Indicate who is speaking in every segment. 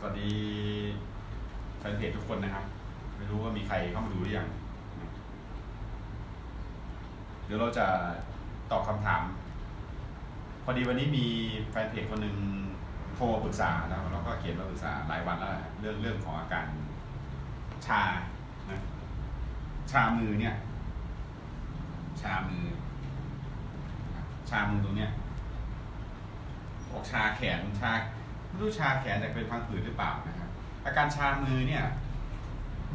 Speaker 1: สวัสดีแฟนเพจทุกคนนะครับ ไม่รู้ว่ามีใครเข้ามาดูหรือยัง เดี๋ยวเราจะตอบคำถาม พอดีวันนี้มีแฟนเพจคนหนึ่งโทรมาปรึกษานะแล้วก็เขียนมาปรึกษาหลายวันแล้วเรื่องเรื่องของอาการชานะชามือเนี่ย ชามือ ชามือตรงเนี้ยออกชาแขนชา ไม่รู้ชาแขนแต่เป็นพังผืดหรือเปล่านะครับอาการชามือเนี่ย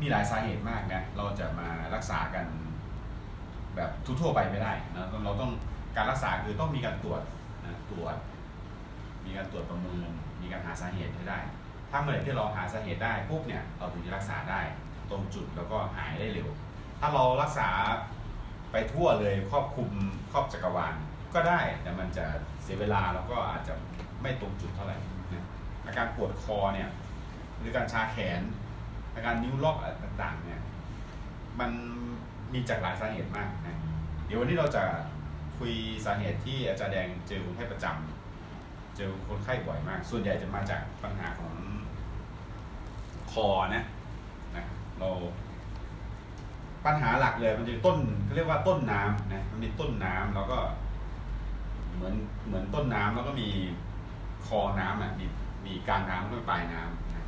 Speaker 1: มีหลายสาเหตุมากนะเราจะมารักษากันแบบทั่วๆไปไม่ได้นะเราต้องการรักษาคือต้องมีการตรวจนะตรวจ มีการตรวจประเมินมีการหาสาเหตุให้ได้ ถ้าเมื่อไหร่ที่เราหาสาเหตุได้ปุ๊บเนี่ยเราถึงจะรักษาได้ตรงจุดแล้วก็หายได้เร็ว ถ้าเรารักษาไปทั่วเลยครอบคลุมครอบจักรวาลก็ได้แต่มันจะเสียเวลาแล้วก็อาจจะไม่ตรงจุดเท่าไหร่ อาการปวดคอเนี่ยหรือการชาแขน อาการนิ้วล็อกอะไรต่างๆเนี่ยมันมีจากหลายสาเหตุมากนะเดี๋ยววันนี้เราจะคุยสาเหตุที่อาจารย์แดงเจอคนไข้ประจำเจอคนไข้บ่อยมาก ส่วนใหญ่จะมาจากปัญหาของคอนะนะเราปัญหาหลักเลยมันจะต้นเขาเรียกว่าต้นน้ำนะมันมีต้นน้ำแล้วก็ เหมือนเหมือนต้นน้ำแล้วก็มีคอน้ำอะมี มีกลางน้ำแล้วก็มีปลายน้ำนะ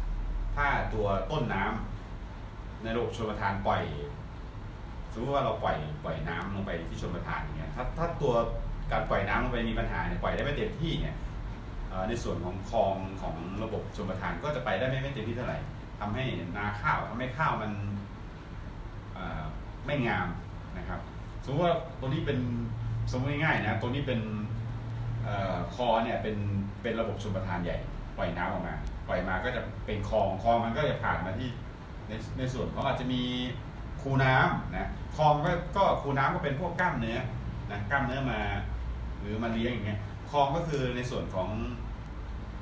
Speaker 1: ถ้าตัวต้นน้ำในระบบชลประทานปล่อย สมมติว่าเราปล่อยปล่อยน้ำลงไปที่ชลประทานอย่างเงี้ยถ้าถ้าตัวการปล่อยน้ำลงไปมีปัญหาเนี่ยปล่อยได้ไม่เต็มที่เนี่ยเอ่อในส่วนของคลองของระบบชลประทานก็จะไปได้ไม่ไม่เต็มที่เท่าไหร่ทำให้นาข้าวทำให้ข้าวมันเอ่อไม่งามนะครับ สมมติว่าตัวนี้เป็นสมมติง่ายๆนะตัวนี้เป็นเอ่อคอเนี่ยเป็นเป็นระบบชลประทานใหญ่ ปล่อยน้ำออกมา ปล่อยมาก็จะเป็นคลองคลองมันก็จะผ่านมาที่ในในส่วนของอาจจะมีคูน้ำนะคลองก็ก็คูน้ำก็เป็นพวกกล้ามเนื้อนะกล้ามเนื้อมา หรือมาเลี้ยงอย่างเงี้ยคลองก็คือในส่วนของ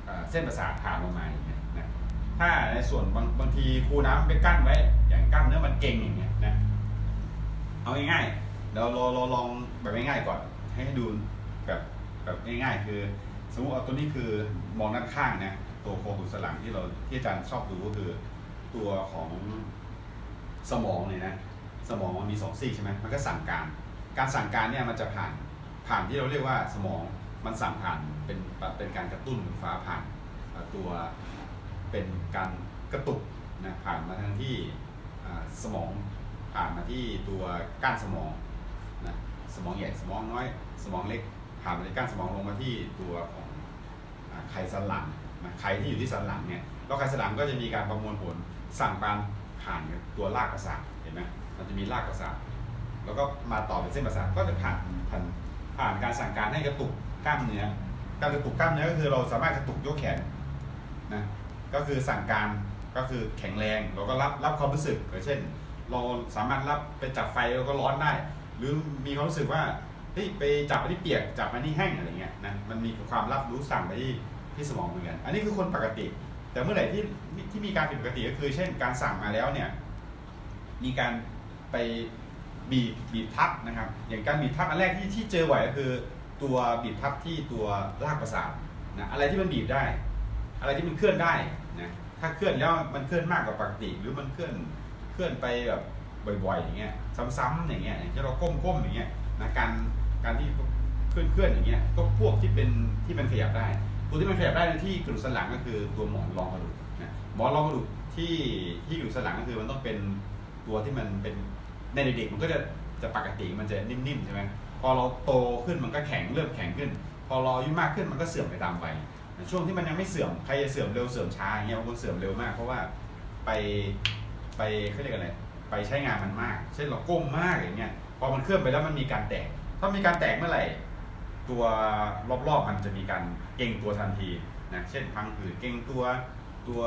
Speaker 1: เอเส้นประสาทผ่านลงมาอย่างเงี้ยนะถ้าในส่วนบางบางทีคูน้ำไปกั้นไว้ อย่างกล้ามเนื้อมันเก่งอย่างเงี้ยนะเอาง่ายๆเดี๋ยวราเราลองแบบง่ายๆก่อนให้ดูแบบแบบง่ายๆคือ สมมติเอาตัวนี้คือมองด้านข้างนะตัวโครงดุสนหลังที่เราที่อาจารย์ชอบดูก็คือตัวของสมองเนี่ยนะสมองมันมีสองซีกใช่ไหมมันก็สั่งการ การสั่งการเนี่ยมันจะผ่านผ่านที่เราเรียกว่าสมองมันสั่งผ่านเป็นเป็นการกระตุ้นฟ้าผ่านตัวเป็นการกระตุกนะผ่านมาทางที่สมองผ่านมาที่ตัวก้านสมองนะสมองใหญ่สมองน้อยสมองเล็ก ผ่านมาที่ก้านสมองลงมาที่ตัวของไขสันหลังนะไขที่อยู่ที่สันหลังเนี่ยแล้วไขสันหลังก็จะมีการประมวลผลสั่งการผ่านตัวรากประสาทเห็นไหมมันจะมีรากประสาทแล้วก็มาต่อเป็นเส้นประสาทก็จะผ่านผ่านผ่านการสั่งการให้กระตุกกล้ามเนื้อการกระตุกกล้ามเนื้อก็คือเราสามารถกระตุกยกแขนนะก็คือสั่งการก็คือแข็งแรงเราก็รับรับความรู้สึกอย่างเช่น เราสามารถรับไปจับไฟแล้วก็ร้อนได้ หรือมีความรู้สึกว่า เฮ้ยไปจับอันนี้เปียกจับอันนี้แห้งอะไรเงี้ยนะมันมีความรับรู้สั่งไปที่ที่สมองเหมือนกัน อันนี้คือคนปกติ แต่เมื่อไหร่ที่ที่มีการผิดปกติก็คือ เช่นการสั่งมาแล้วเนี่ยมีการไปบีบบีบทับนะครับ อย่างการบีบทับอันแรกที่ที่เจอบ่อยก็คือ ตัวบีบทับที่ตัวรากประสาทนะอะไรที่มันบีบได้ อะไรที่มันเคลื่อนได้นะถ้าเคลื่อนแล้วมันเคลื่อนมากกว่าปกติ หรือมันเคลื่อนเคลื่อนไปแบบบ่อยๆอย่างเงี้ยซ้ำๆอย่างเงี้ยอย่างที่เราก้มๆอย่างเงี้ยนะการ การที่เคลื่อนเคลื่อนๆอย่างเงี้ยก็พวกที่เป็นที่มันขยับได้ ตัวที่มันขยับได้ในที่กระดูกสันหลังก็คือตัวหมอนรองกระดูกนะหมอนรองกระดูกที่ที่กระดูกสันหลังก็คือมันต้องเป็นตัวที่มันเป็นในเด็กๆมันก็จะจะปกติมันจะนิ่มๆใช่ไหมพอเราโตขึ้นมันก็แข็งเริ่มแข็งขึ้น พอเราอายุมากขึ้นมันก็เสื่อมไปตามไปช่วงที่มันยังไม่เสื่อมใครจะเสื่อมเร็วเสื่อมช้าอย่างเงี้ยบางคนเสื่อมเร็วมาก เพราะว่าไปไปเขาเรียกอะไรไปใช้งานมันมาก เช่นเราก้มมากอย่างเงี้ยพอมันเคลื่อนไปแล้วมันมีการแตก ถ้ามีการแตกเมื่อไหร่ ตัวรอบๆมันจะมีการเก่งตัวทันทีนะเช่นพังผืดเก่งตัวตัว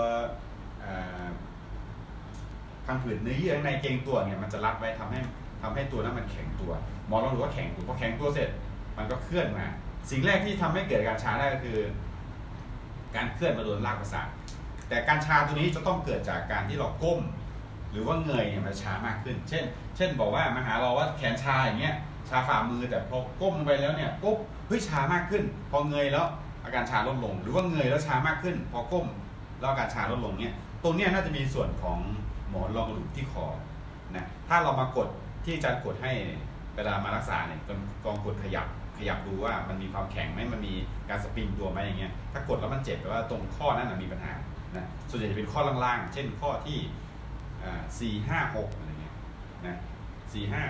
Speaker 1: พังผืดเนื้อเยื่อข้างในเก่งตัวเนี่ยมันจะรัดไว้ทำให้ทำให้ตัวนั้นมันแข็งตัวหมอเราดูว่าแข็งตัวพอแข็งตัวเสร็จมันก็เคลื่อนมา สิ่งแรกที่ทำให้เกิดการชาได้ก็คือ การเคลื่อนมาโดนรากประสาทแต่การชาตัวนี้จะต้องเกิดจากการที่เราก้ม หรือว่าเงยเนี่ยมันชามากขึ้น เช่น เช่นบอกว่ามาหาเราว่าแขนชาอย่างเงี้ย ชาฝ่ามือแต่พอก้มไปแล้วเนี่ยปุ๊บเฮ้ยชามากขึ้น พอเงยแล้วอาการชาลดลง หรือว่าเงยแล้วชามากขึ้น พอก้มแล้วอาการชาลดลงเนี่ยตรงนี้น่าจะมีส่วนของหมอนรองกระดูกที่คอนะถ้าเรามากดที่อาจารย์กดให้เวลามารักษาเนี่ยกองกดขยับขยับดูว่ามันมีความแข็งไหมมันมีการสปริงตัวไหมอย่างเงี้ยถ้ากดแล้วมันเจ็บแปลว่าตรงข้อนั้นนะมีปัญหานะส่วนใหญ่จะเป็นข้อล่างๆ เช่นข้อที่สี่ห้าหกอะไรเงี้ยนะสี่ห้า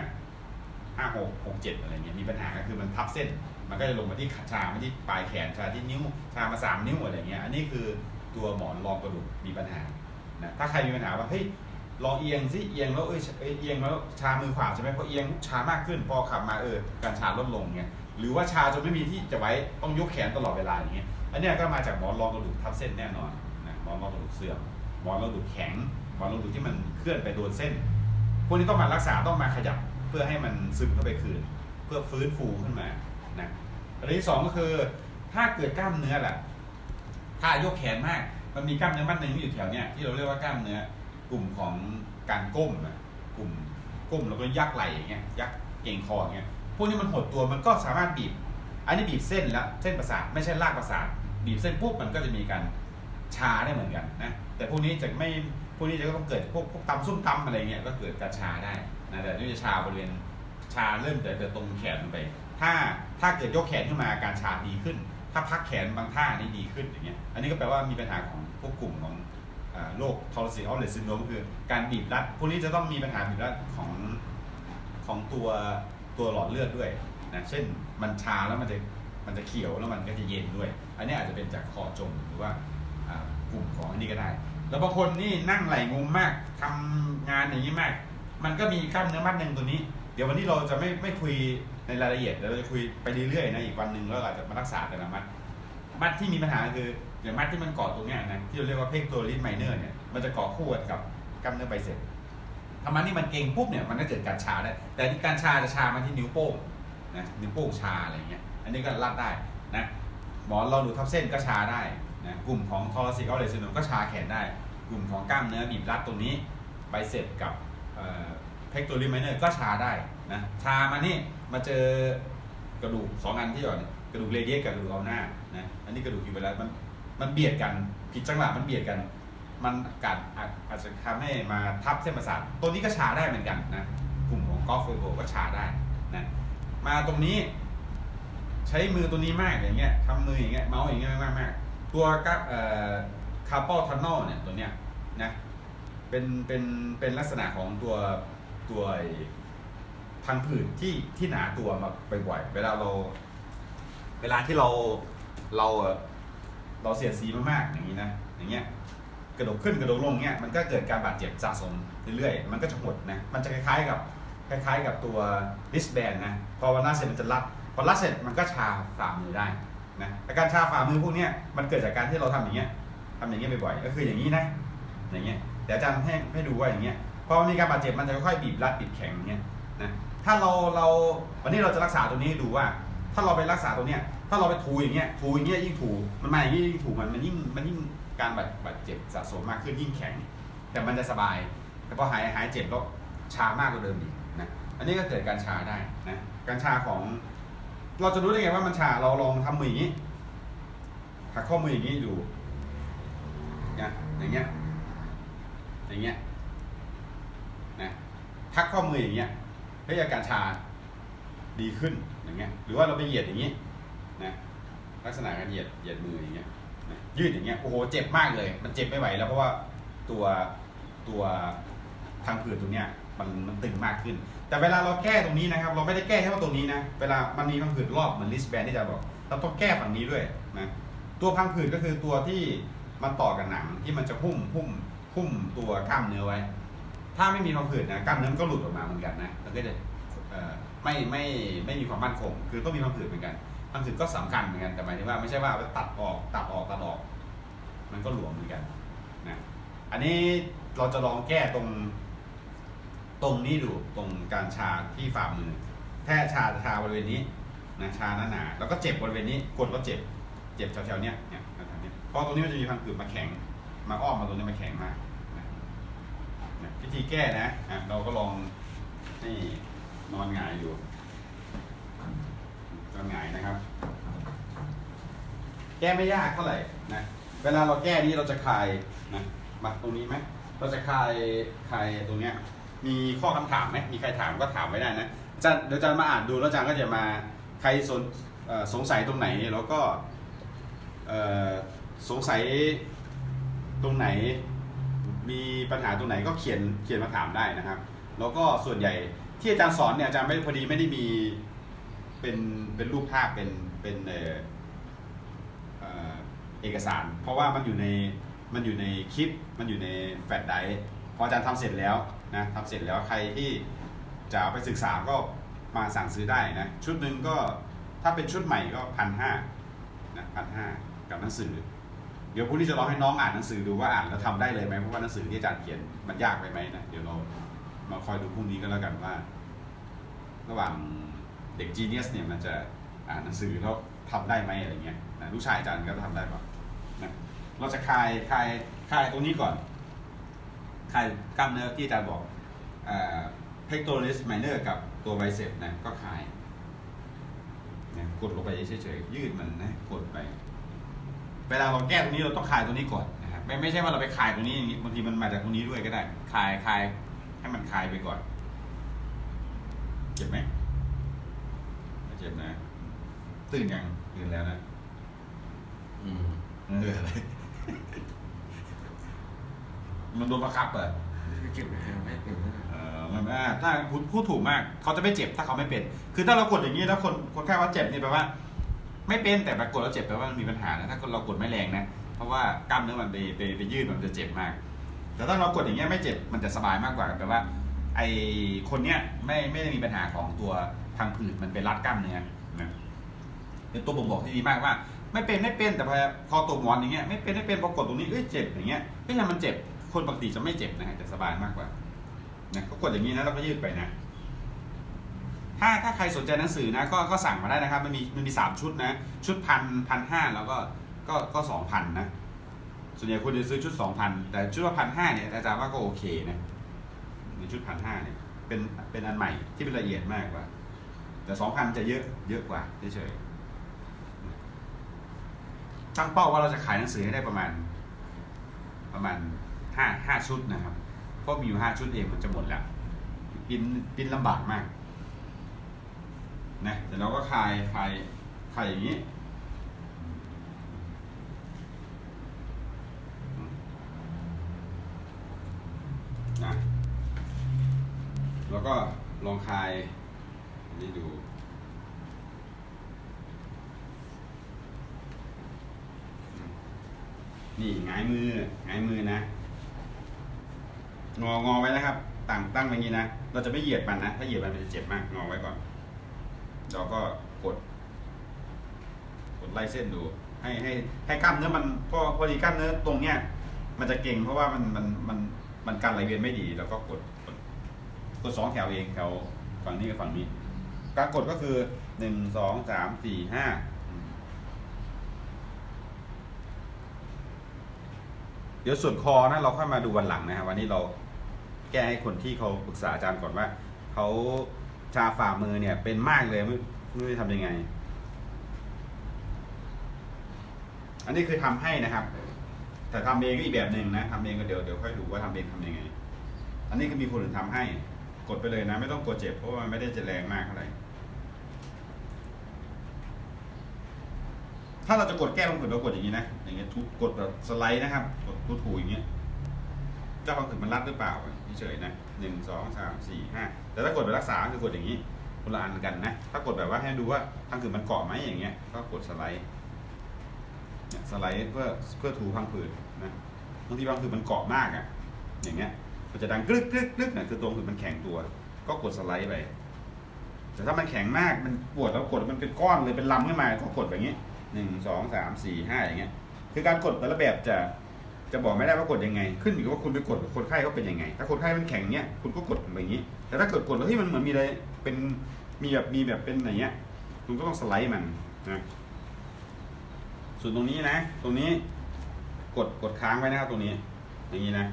Speaker 1: ห้าหกหกเจ็ดอะไรเงี้ยมีปัญหาก็คือมันทับเส้น มันก็จะลงมาที่ขาชามาที่ปลายแขนชาที่นิ้วชามาสามนิ้วอะไรเงี้ยอันนี้คือตัวหมอนรองกระดูกมีปัญหานะถ้าใครมีปัญหาว่าเฮ้ยลองเอียงสิเอียงแล้วเอ้ยเอ้ยเอียงแล้วชามือขวาใช่ไหมพอเอียงชามากขึ้น พอขับมาเออการชาลดลงเงี้ยหรือว่าชาจนไม่มีที่จะไว้ต้องยกแขนตลอดเวลาอย่างเงี้ยอันนี้ก็มาจากหมอนรองกระดูกทับเส้นแน่นอนนะหมอนรองกระดูกเสื่อมหมอนรองกระดูกแข็งหมอนรองกระดูกที่มันเคลื่อนไปโดนเส้น พวกนี้ต้องมารักษาต้องมาขยับ เพื่อให้มันซึมเข้าไปคืน เพื่อฟื้นฟูขึ้นมานะอันที่สองก็คือ ถ้าเกิดกล้ามเนื้อแหละถ้ายกแขนมาก มันมีกล้ามเนื้อมัดหนึ่งที่อยู่แถวเนี้ยที่เราเรียกว่ากล้ามเนื้อกลุ่มของการก้มนะกลุ่มก้มแล้วก็ยักไหล่อย่างเงี้ยยักเก่งคออย่างเงี้ยพวกนี้มันหดตัวมันก็สามารถบีบ อันนี้บีบเส้นแล้วเส้นประสาทไม่ใช่ลากประสาทบีบเส้นปุ๊บมันก็จะมีการชาได้เหมือนกันนะแต่พวกนี้จะไม่พวกนี้จะต้องเกิดพวกพวกตำส้มตำอะไรเงี้ยก็เกิดการชาได้ นะแต่นี่จะชาบริเวณชาเริ่มแต่แต่ตรงแขนไป ถ้าถ้าเกิดยกแขนขึ้นมาอาการชาดีขึ้น ถ้าพักแขนบางท่านี่ดีขึ้นอย่างเงี้ยอันนี้ก็แปลว่ามีปัญหาของพวกกลุ่มของโรคทอร์ซิออลเลซินโดมก็คือการบีบรัดพวกนี้จะต้องมีปัญหาบีบรัดของของตัวตัวหลอดเลือดด้วยนะเช่นมันชาแล้วมันจะมันจะเขียวแล้วมันก็จะเย็นด้วย อันนี้อาจจะเป็นจากคอจมหรือว่ากลุ่มของอันนี้ก็ได้ แล้วบางคนนี่นั่งไหลงุมมากทำงานอย่างนี้มาก มันก็มีกล้ามเนื้อมัดหนึ่งตัวนี้ เดี๋ยววันนี้เราจะไม่ไม่คุยในรายละเอียดเดี๋ยวเราจะคุยไปเรื่อยๆนะอีกวันหนึ่งแล้วเราอาจจะมารักษาแต่ละมัด มัดที่มีปัญหาคืออย่างมัดที่มันเกาะตรงเนี้ยนะที่เราเรียกว่าเพกตัวลิสไมเนอร์เนี่ยมันจะเกาะคู่กับกล้ามเนื้อไบเซ็ปถ้ามันนี่มันเก่งปุ๊บเนี่ยมันก็เกิดการชาได้ แต่ที่การชาจะชามาที่นิ้วโป้งนะนิ้วโป้งชาอะไรเงี้ย อันนี้ก็รัดได้นะหมอนเราดูทับเส้นก็ชาได้นะกลุ่มของทอร์ซิกออเลซินโดมก็ชาแขนได้ กลุ่มของกล้ามเนื้อบีบรัดตรงนี้ไบเซ็ปกับ เพกตัวลิสไมเนอร์ก็ชาได้นะชามานี่มาเจอกระดูกสองอันที่ก่อนกระดูกเรเดียสกับกระดูกเอาหน้านะอันนี้กระดูกอยู่เวลามันมันเบียดกันผิดจังหวะมันเบียดกัน มันอาจอาจอาจจะทำให้มาทับเส้นประสาทตัวนี้ก็ชาได้เหมือนกันนะกลุ่มของกอล์ฟเฟโบก็ชาได้นะมาตรงนี้ใช้มือตัวนี้มากอย่างเงี้ยทำมืออย่างเงี้ยเมาส์อย่างเงี้ยมากมากๆตัวกับคาร์ปอลทันนอลเนี่ยตัวเนี้ยนะ เป็นเป็นเป็นลักษณะของตัวตัวพังผืดที่ที่หนาตัวมาบ่อยๆเวลาเรา เวลาที่เราเราเอ่อเราเสียดสีมากๆอย่างนี้นะอย่างเงี้ยกระโดดขึ้นกระโดดลงเงี้ยมันก็เกิดการบาดเจ็บสะสมเรื่อยๆ มันก็จะหดนะ มันจะคล้ายๆกับคล้ายๆ กับตัว wristband นะ พอวันรัดเสร็จมันจะรัด พอรัดเสร็จมันก็ชาฝ่ามือได้นะอาการชาฝ่ามือพวกเนี้ยมันเกิดจากการที่เราทำอย่างเงี้ยทำอย่างเงี้ยบ่อยๆ ก็คืออย่างนี้นะ อย่างเงี้ย เดี๋ยวอาจารย์ให้ให้ดูว่าอย่างเงี้ยพอมีการบาดเจ็บมันจะค่อยๆบีบรัดบีบแข็งอย่างเงี้ยนะถ้าเราเราวันนี้เราจะรักษาตัวนี้ดูว่า ถ้าเราไปรักษาตัวเนี้ยถ้าเราไปถูอย่างเงี้ยถูอย่างเงี้ยยิ่งถูมันมาอย่างงี้ยิ่งถูมันมันยิ่งมันยิ่งการบาดบาดเจ็บสะสมมากขึ้นยิ่งแข็ง แต่มันจะสบาย แต่พอหายหายเจ็บแล้วชามากกว่าเดิมอีกนะอันนี้ก็เกิดการชาได้นะการชาของ เราจะรู้ได้ไงว่ามันชาเราลองทำมืออย่างนี้หักข้อมืออย่างนี้ดูนะอย่างเงี้ย อย่างเงี้ยนะทักข้อมืออย่างเงี้ยเฮ้ยอาการชาดีขึ้นอย่างเงี้ยหรือว่าเราไปเหยียดอย่างงี้นะลักษณะการเหยียดเหยียดมืออย่างเงี้ยนะยืดอย่างเงี้ยโอ้โหเจ็บมากเลย มันเจ็บไม่ไหวแล้วเพราะว่าตัวตัวทางผืดตรงเนี้ยมันมันตึงมากขึ้น แต่เวลาเราแก้ตรงนี้นะครับ เราไม่ได้แก้แค่ว่าตรงนี้นะ เวลามันมีพังผืดรอบเหมือนลิสแบนที่จะบอก เราต้องแก้ฝั่งนี้ด้วยนะ ตัวพังผืดก็คือตัวที่มันต่อกับหนังที่มันจะหุ้มหุ้ม หุ้มตัวกล้ามเนื้อไว้ ถ้าไม่มีพังผืดนะกล้ามเนื้อมันก็หลุดออกมาเหมือนกันนะแล้วก็จะไม่ไม่ไม่มีความมั่นคง คือต้องมีพังผืดเหมือนกันพังผืดก็สำคัญเหมือนกันแต่หมายถึงว่าไม่ใช่ว่าไปตัดออกตัดออกตัดออก มันก็หลวมเหมือนกันนะอันนี้เราจะลองแก้ตรงตรงนี้ดูตรงการชาที่ฝ่ามือแค่ชาชาบริเวณนี้นะชาหนาๆแล้วก็เจ็บบริเวณนี้กดก็เจ็บ เจ็บแถวๆเนี้ยเนี่ยแถวๆเนี้ยเพราะตรงนี้มันจะมีพังผืดมาแข็ง มาอ้อมมาตรงนี้มาแข็งมากวิธีแก้นะเราก็ลองให้นอนหงายอยู่นอนหงายนะครับ แก้ไม่ยากเท่าไหร่นะเวลาเราแก้นี้เราจะคลายนะมาตรงนี้ไหมเราจะคลายคลายตรงเนี้ย มีข้อคำถามไหมมีใครถามก็ถามไว้ได้นะอาจารย์เดี๋ยวอาจารย์มาอ่านดูแล้วอาจารย์ก็จะมาใครสนสงสัยตรงไหนแล้วก็สงสัย ตรงไหน มีปัญหาตรงไหนก็เขียนเขียนมาถามได้นะครับ แล้วก็ส่วนใหญ่ที่อาจารย์สอนเนี่ยอาจารย์ไม่พอดีไม่ได้มีเป็นเป็นรูปภาพเป็นเป็นเอ่อเอกสาร เพราะว่ามันอยู่ในมันอยู่ในคลิปมันอยู่ในแฟลชไดรฟ์พออาจารย์ทำเสร็จแล้วนะทำเสร็จแล้วใครที่จะเอาไปศึกษาก็มาสั่งซื้อได้นะชุดหนึ่งก็ถ้าเป็นชุดใหม่ก็พันห้านะพันห้ากับหนังสือ เดี๋ยวพรุ่งนี้จะลองให้น้องอ่านหนังสือดูว่าอ่านแล้วทำได้เลยไหมเพราะว่าหนังสือที่อาจารย์เขียนมันยากไปไหมนะเดี๋ยวเรามาคอยดูพรุ่งนี้ก็แล้วกันว่า ระหว่างเด็กจีเนียสเนี่ยมันจะอ่านหนังสือแล้วทำได้ไหมอะไรเงี้ยนะลูกชายอาจารย์ก็ทำได้ปะนะเราจะคลายคลายคลายตรงนี้ก่อนคลายกล้ามเนื้อที่อาจารย์บอกเพกโตลิสไมเนอร์กับตัวไบเซปนะก็คลายนะกดลงไปเฉยๆยืดมันนะกดไป เวลาเราแก้ตรงนี้เราต้องคลายตรงนี้ก่อนนะครับไม่ไม่ใช่ว่าเราไปคลายตรงนี้อย่างนี้บางทีมันมาจากตรงนี้ด้วยก็ได้คลายคลายให้มันคลายไปก่อนเจ็บไหมไม่เจ็บนะ ตื่นยังตื่นแล้วนะ
Speaker 2: อืม
Speaker 1: เอออะไรมันโดนบังคับเหรอ
Speaker 2: ไม่เก็บนะไม่เก็บนะ
Speaker 1: เออมันอ่าถ้าพูดพูดถูกมาก เขาจะไม่เจ็บถ้าเขาไม่เป็น คือถ้าเรากดอย่างนี้แล้วคนคนแค่ว่าเจ็บนี่แปลว่า ไม่เป็นแต่ปรากฏเราเจ็บแปลว่ามันมีปัญหานะถ้าเรากดไม่แรงนะเพราะว่ากล้ามเนื้อมันไปไปไปยืดมันจะเจ็บมาก แต่ถ้าเรากดอย่างเงี้ยไม่เจ็บมันจะสบายมากกว่าแปลว่า ไอคนเนี้ยไม่ไม่ได้มีปัญหาของตัวทางผืดมันไปรัดกล้ามเนื้อนะเป็นตัวบ่งบอกที่ดีมากว่า ไม่เป็นไม่เป็นแต่พอพอตัวหมอนอย่างเงี้ยไม่เป็นไม่เป็นพอกดตรงนี้เอ้ยเจ็บอย่างเงี้ยเอ้ยมันเจ็บคนปกติจะไม่เจ็บนะฮะจะสบายมากกว่านะก็กดอย่างนี้นะแล้วก็ยืดไปนะ ถ้าถ้าใครสนใจหนังสือนะก็ก็สั่งมาได้นะครับ มันมีมันมีสามชุดนะ ชุดพันพันห้าแล้วก็ก็ก็สองพันนะ ส่วนใหญ่คนจะซื้อชุดสองพันแต่ชุดละพันห้าเนี่ยอาจารย์ว่าก็โอเคนะในชุดพันห้าเนี่ยเป็นเป็นอันใหม่ที่เป็นละเอียดมากกว่า แต่สองพันจะเยอะเยอะกว่าเฉยๆตั้งเป้าว่าเราจะขายหนังสือให้ได้ประมาณ ประมาณห้าห้าชุดนะครับ เพราะมีอยู่ห้าชุดเองมันจะหมดแล้วปินปินลำบากมาก นะเดี๋ยวเราก็คลายคลายคลายอย่างนี้นะแล้วก็ลองคลายนนี่ดูนี่หงายมือหงายมือนะ งองอไว้นะครับตั้งตั้งไว้อย่างนี้นะ เราจะไม่เหยียดมันนะ ถ้าเหยียดมันมันจะเจ็บมาก งอไว้ก่อน เราก็กด กดไล่เส้นดู ให้ให้ให้กล้ามเนื้อมันพอพอดีกล้ามเนื้อตรงเนี้ยมันจะเก่งเพราะว่ามันมันมันมันการไหลเวียนไม่ดีแล้วก็กดกดกดสองแถวเองแถวฝั่งนี้กับฝั่งนี้ การกดก็คือหนึ่งสองสามสี่ห้าเดี๋ยวส่วนคอนะเราค่อยมาดูวันหลังนะครับวันนี้เราแก้ให้คนที่เขาปรึกษาอาจารย์ก่อนว่าเขา ชาฝ่ามือเนี่ย เป็นมากเลยไม่ไม่รู้จะทำยังไง อันนี้คือทำให้นะครับ แต่ทำเองก็อีกแบบหนึ่งนะทำเองก็เดี๋ยวเดี๋ยวค่อยดูว่าทำเองทำยังไง อันนี้ก็มีคนอื่นทำให้ กดไปเลยนะ ไม่ต้องกดเจ็บเพราะว่ามันไม่ได้จะแรงมากเท่าไหร่ถ้าเราจะกดแก้บางผืดเรากดอย่างนี้นะอย่างเงี้ยทุกกดแบบสไลด์นะครับ กดถูๆอย่างเงี้ย เจ้าบางผืดมันรัดหรือเปล่าเฉยๆนะหนึ่งสองสามสี่ห้าแต่ถ้ากดไปรักษาคือกดอย่างนี้คนละอันกันนะ ถ้ากดแบบว่าให้ดูว่าทางผืดมันเกาะไหมอย่างเงี้ย ก็กดสไลด์เนี่ยสไลด์เพื่อเพื่อถูพังผืดนะบางทีบางผืดมันเกาะมากอะ อย่างเงี้ย มันจะดังกรึกกรึกกรึกเนี่ยคือตรงผืดมันแข็งตัว ก็กดสไลด์ไป แต่ถ้ามันแข็งมาก มันปวดแล้วกดมันเป็นก้อนเลยเป็นลำขึ้นมา ก็กดแบบนี้หนึ่งสองสามสี่ห้าอย่างเงี้ย คือการกดแต่ละแบบจะ จะบอกไม่ได้ว่ากดยังไง ขึ้นอยู่กับว่าคุณไปกดกับคนไข้เขาเป็นยังไง ถ้าคนไข้มันแข็งเนี้ยคุณก็กดแบบนี้ แต่ถ้าเกิดกดแล้วที่มันเหมือนมีอะไรเป็นมีแบบมีแบบเป็นอย่างเงี้ยคุณก็ต้องสไลด์มันนะส่วนตรงนี้นะ ตรงนี้กดกดค้างไว้นะครับตรงนี้ อย่างนี้นะ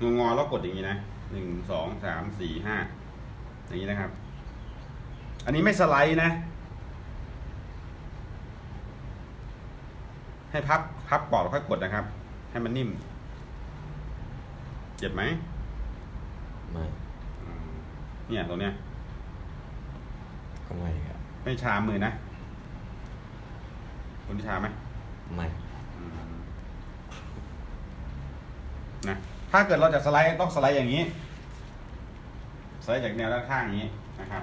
Speaker 1: งองอแล้วกดอย่างนี้นะหนึ่งสองสามสี่ห้าอย่างนี้นะครับ อันนี้ไม่สไลด์นะ ให้พับพับปอกแล้วค่อยกดนะครับ ให้มันนิ่ม เจ็บไหม
Speaker 2: ไม่
Speaker 1: อืมเนี่ยตรงเนี้ย
Speaker 2: ก็ไม่ครับ
Speaker 1: ไม่ชามือนะ คุณชาไหม
Speaker 2: ไม่
Speaker 1: อืมนะ ถ้าเกิดเราจะสไลด์ต้องสไลด์อย่างนี้ สไลด์จากแนวด้านข้างอย่างนี้นะครับ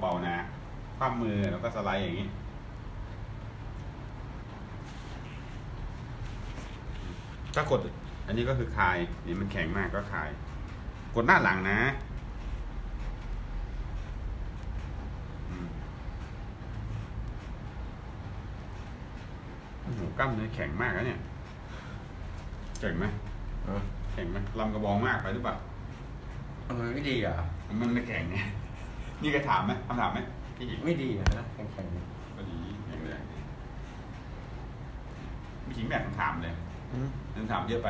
Speaker 1: เบาๆนะคว่ำมือแล้วก็สไลด์อย่างนี้ ถ้ากดอันนี้ก็คือคลายนี่มันแข็งมากก็คลาย กดหน้าหลังนะอืมโอ้โหกล้ามเนื้อแข็งมากแล้วเนี่ยเก่งไหม
Speaker 2: เออ
Speaker 1: แข็งไหมลำกระบองมากไปหรือเปล่า
Speaker 2: ทำไมไม่ดีอะ
Speaker 1: มันไม่แข็งไงนี่เคยถามไหมคำถามไหมพี่หญิง
Speaker 2: ไม่ดีอะนะแข็ง
Speaker 1: ก็ดีอย่างแรงพี่หญิงแบบคำถามเลย
Speaker 3: ๆอืม
Speaker 1: คำถามเยอะไป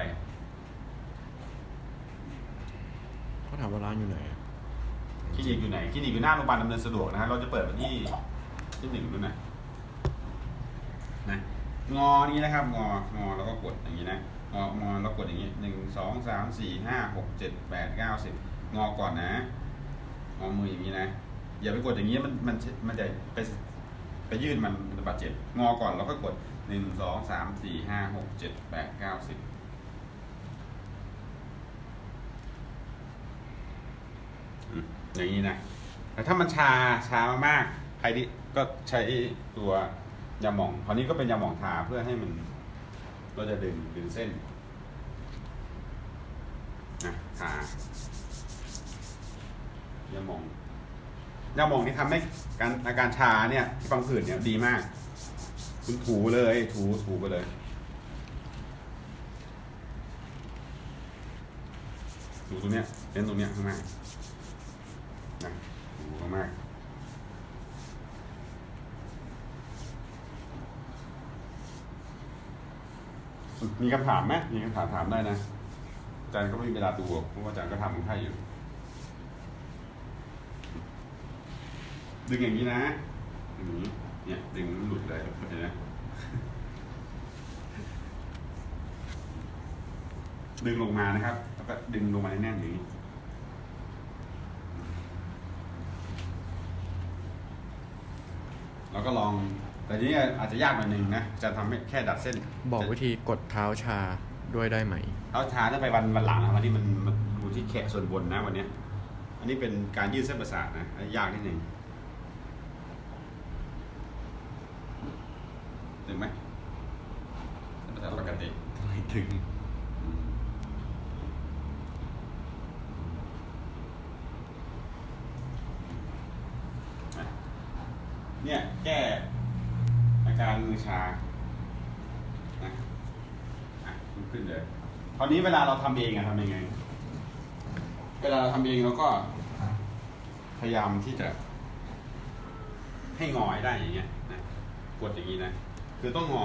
Speaker 3: เขาถามว่าร้านอยู่ไหนอะ
Speaker 1: คลินิกอยู่ไหน คลินิกอยู่หน้าโรงพยาบาลดำเนินสะดวกนะครับเราจะเปิดวันที่ที่หนึ่งด้วยนะนะ งอนี้นะครับ งอ งอแล้วก็กดอย่างนี้นะ งอ งอแล้วกดอย่างนี้หนึ่งสองสามสี่ห้าหกเจ็ดแปดเก้าสิบงอก่อนนะ งอมืออย่างนี้นะ อย่าไปกดอย่างนี้มันมันมันจะไปไปยื่นมันมันจะบาดเจ็บ งอก่อนแล้วก็กด หนึ่งสองสามสี่ห้าหกเจ็ดแปดเก้าสิบอย่างนี้นะแต่ถ้ามันชาชามากๆใครที่ก็ใช้ตัวยาหม่องคราวนี้ก็เป็นยาหม่องทาเพื่อให้มันเราจะดึงดึงเส้นนะทายาหม่องยาหม่องที่ทำให้การอาการชาเนี่ยที่ฟังผื่นเนี่ยดีมาก คุณถูเลย ถูถูไปเลยถูตรงเนี้ยเน้นตรงเนี้ยข้างหน้านะถูมากๆมีคำถามไหมมีคำถามถามได้นะอาจารย์ก็ไม่มีเวลาดูเพราะว่าอาจารย์ก็ทำคนไข้อยู่ ดึงอย่างนี้นะอย่างนี้เนี่ยดึงมันหลุดเลยเห็นไหม ดึงลงมานะครับ แล้วก็ดึงลงมาแน่นๆอย่างนี้เราก็ลอง แต่ทีนี้อาจจะยากหน่อยหนึ่งนะ จะทำให้แค่ดัดเส้น
Speaker 3: บอกวิธีกดเท้าชาด้วยได้ไหม
Speaker 1: เท้าชาถ้าไปวันวันหลังนะวันที่มันมันดูที่แขนส่วนบนนะวันเนี้ย อันนี้เป็นการยืดเส้นประสาทนะอันนี้ยากนิดหนึ่งถึงไหมเส้นประสาทปกติ
Speaker 2: ไม่ถึง
Speaker 1: อืมอะเนี่ยแก้อาการมือชานะอะลุกขึ้นเลย คราวนี้เวลาเราทำเองอะทำยังไง เวลาเราทำเองเราก็ พยายามที่จะ ให้งอให้ได้อย่างเงี้ยนะกดอย่างนี้นะคือต้องงอ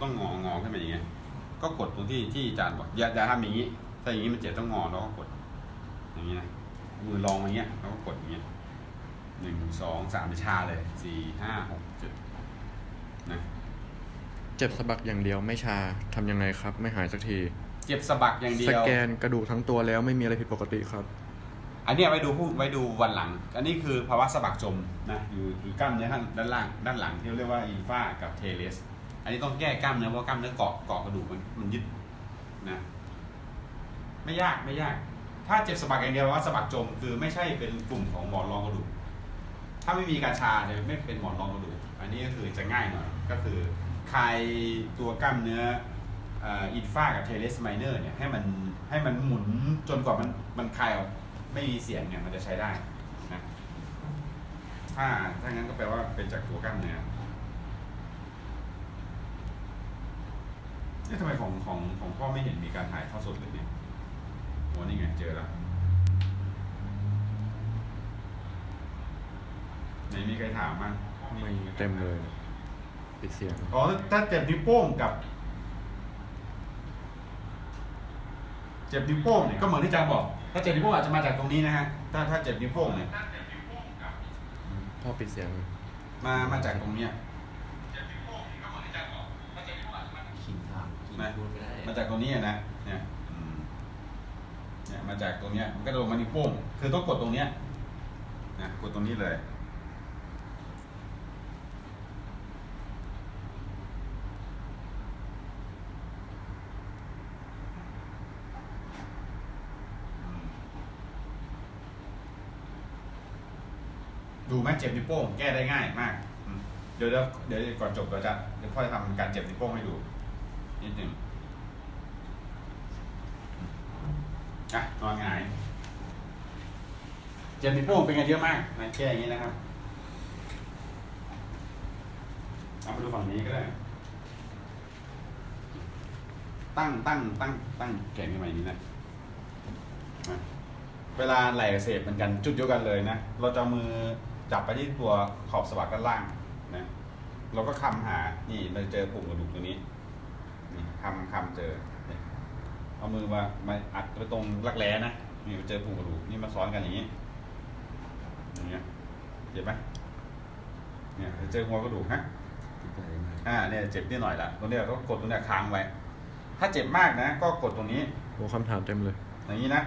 Speaker 1: ต้องงองอขึ้นมาอย่างเงี้ย ก็กดตรงที่ที่อาจารย์บอกอย่าอย่าทำอย่างนี้ถ้าอย่างนี้มันเจ็บต้องงอแล้วก็กด อย่างนี้นะมือรองอย่างเงี้ยแล้วก็กดอย่างเงี้ยหนึ่งสองสามชาเลยสี่ห้าหกเจ็ดนะ
Speaker 3: เจ็บสะบักอย่างเดียวไม่ชาทำยังไงครับ ไม่หายสักที
Speaker 1: เจ็บสะบักอย่างเดี
Speaker 3: ส
Speaker 1: ยว
Speaker 3: แกนกระดูกทั้งตัวแล้วไม่มีอะไรผิดปกติครับ
Speaker 1: อันเนี้ยไว้ดูผู้ไว้ดูวันหลัง อันนี้คือภาวะสะบักจมนะอยู่อยู่กล้ามเนื้อข้างด้านล่างด้านหลังที่เรียกว่าอินฟากับเทเลส อันนี้ต้องแก้กล้ามเนื้อเพราะกล้ามเนื้อเกาะเกาะกระดูกมันมันยึดนะไม่ยากไม่ยาก ถ้าเจ็บสะบักอย่างเดียวว่าสะบักจมคือไม่ใช่เป็นกลุ่มของหมอนรองกระดูก ถ้าไม่มีการชาจะไม่เป็นหมอนรองกระดูก อันนี้ก็คือจะง่ายหน่อยก็คือคลายตัวกล้ามเนื้อ อินฟากับเทเลสไมเนอร์เนี่ยให้มันให้มันหมุนจนกว่ามันมันคลายออกไม่มีเสียงเนี่ยมันจะใช้ได้นะถ้าถ้างั้นก็แปลว่าเป็นจากตัวกล้ามเนื้อเอ๊ะทำไมของของของพ่อไม่เห็นมีการถ่ายทอดสดเลยเนี่ยโอ้นี่ไงเจอแล้วไหนมีใครถามมั้ง
Speaker 3: ไม่เต็มเลยปิดเสียง
Speaker 1: อ๋อถ้าเจ็บนิ้วโป้งกับ เจ็บนิ้วโป้งเนี่ยก็เหมือนที่อาจารย์บอก ถ้าเจ็บนิ้วโป้งอาจจะมาจากตรงนี้นะฮะถ้าถ้าเจ็บนิ้วโป้งเนี่ย
Speaker 3: พ่อปิดเสียง
Speaker 1: มามาจากตรงเนี้ย
Speaker 2: มา
Speaker 1: จากตรงนี้อนะเนี่ยมเนี่ยมาจากตรงเนี้ยมันก็โดนมานิ้วโป้งคือต้องกดตรงเนี้ยนะกดตรงนี้เลย เจ็บนิ้วโป้งแก้ได้ง่ายมากเดี๋ยวเดี๋ยวก่อนจบเราจะเดี๋ยวค่อยทำการเจ็บนิ้วโป้งให้ดูนิดหนึ่งอะนอนหงายเจ็บนิ้วโป้งเป็นไงเยอะมากนะแก้อย่างนี้นะครับเอาไปดูฝั่งนี้ก็ได้ตั้งตั้งตั้งตั้งแขนขึ้นมาอย่างนี้นะเวลาไหล่อักเสพเหมือนกันจุดเดียวกันเลยนะ เราจะมือ จับไปที่ตัวขอบสะบักด้านล่างนะเราก็คำหา นี่เราเจอปุ่มกระดูกตัวนี้ นี่คำคำเจอเนี่ยเอามือมามาอัดไปตรงรักแร้นะ นี่เจอปุ่มกระดูก นี่มาซ้อนกันอย่างนี้ อย่างเงี้ยเจ็บไหมเนี่ยเจอหัวกระดูกฮะอ่า เนี่ยเจ็บนิดหน่อยละตรงเนี้ยก็กดตรงเนี้ยค้างไว้ ถ้าเจ็บมากนะ ก็กดตรงนี้
Speaker 3: โอ้คำถามเต็มเลย
Speaker 1: อย่างนี้นะ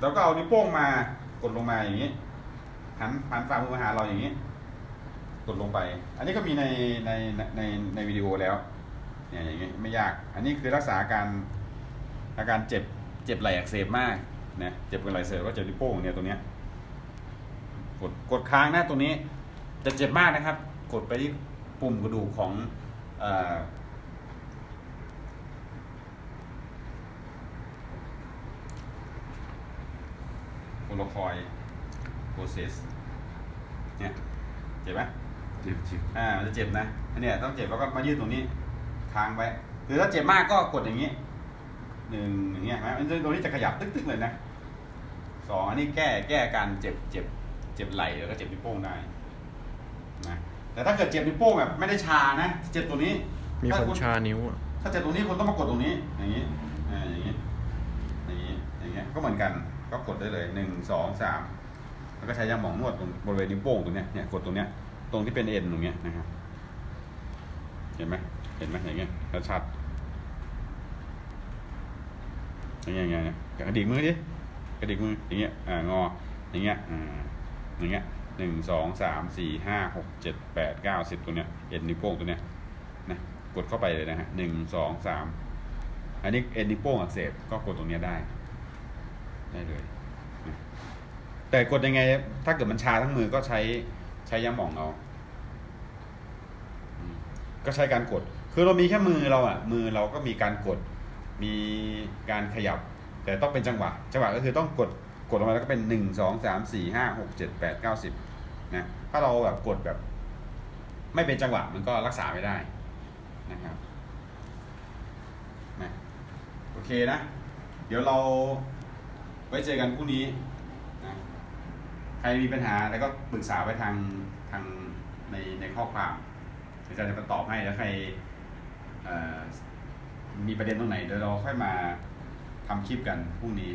Speaker 1: แล้วก็เอานิ้วโป้งมากดลงมาอย่างนี้ หันหันฝ่ามือมาหาเราอย่างนี้ กดลงไป อันนี้ก็มีในในในในวิดีโอแล้วเนี่ยอย่างนี้ไม่ยาก อันนี้คือรักษาอาการอาการเจ็บเจ็บไหล่อักเสบมากนะเจ็บกับไหล่อักเสบก็เจ็บนิ้วโป้งเนี่ยตรงเนี้ยกดกดค้างนะตรงนี้จะเจ็บมากนะครับ กดไปที่ปุ่มกระดูกของเอ่อโพลคอย โปรเซสเนี่ยเจ็บไหม
Speaker 2: จิบจิบ
Speaker 1: อ่ามันจะเจ็บนะอันเนี้ยต้องเจ็บแล้วก็มายืดตรงนี้ค้างไว้คือถ้าเจ็บมากก็กดอย่างนี้หนึ่งอย่างเงี้ยไหมมันจะตรงนี้จะขยับตึ๊กๆเลยนะสองอันนี้แก้แก้การเจ็บเจ็บเจ็บไหล่แล้วก็เจ็บนิ้วโป้งได้นะแต่ถ้าเกิดเจ็บนิ้วโป้งแบบไม่ได้ชานะเจ็บตรงนี้
Speaker 3: มี
Speaker 1: ถ้า
Speaker 3: คน
Speaker 1: คุณ
Speaker 3: ชานิ้วอะ
Speaker 1: ถ้าเจ็บตรงนี้คุณต้องมากดตรงนี้ อย่างนี้อ่าอย่างนี้อย่างนี้อย่างเงี้ยก็เหมือนกันก็กดได้เลยหนึ่งสองสาม แล้วก็ใช้ยาหมองนวดตรงบริเวณนิ้วโป้งตรงเนี้ยเนี่ยกดตรงเนี้ยตรงที่เป็นเอ็นตรงเนี้ยนะครับเห็นไหมเห็นไหมอย่างเงี้ยชัดอย่างเงี้ยอย่างเงี้ยกระดิกมือดิกระดิกมืออย่างเงี้ยอ่างออย่างเงี้ยอ่าอย่างเงี้ยหนึ่งสองสามสี่ห้าหกเจ็ดแปดเก้าสิบตัวเนี้ยเอ็นนิ้วโป้งตัวเนี้ยนะกดเข้าไปเลยนะฮะหนึ่งสองสามอันนี้เอ็นนิ้วโป้งอักเสบก็กดตรงเนี้ยได้ ได้เลย แต่กดยังไง ถ้าเกิดมันชาทั้งมือก็ใช้ใช้ยาหมองเอาก็ใช้การกด คือเรามีแค่มือเราอะมือเราก็มีการกด มีการขยับ แต่ต้องเป็นจังหวะ จังหวะก็คือต้องกดกดลงมาแล้วก็เป็นหนึ่งสองสามสี่ห้าหกเจ็ดแปดเก้าสิบนะ ถ้าเราแบบกดแบบ ไม่เป็นจังหวะมันก็รักษาไม่ได้นะครับนะโอเคนะ เดี๋ยวเราไว้เจอกันพรุ่งนี้ รมีปัญหาแล้วก็ปรึกษาไปทางทางในในข้อความอาจารย์จะมาตอบให้แล้วใครมีประเด็นตรงไหนเดี๋ยวเราค่อยมาทำคลิปกันพรุ่งนี้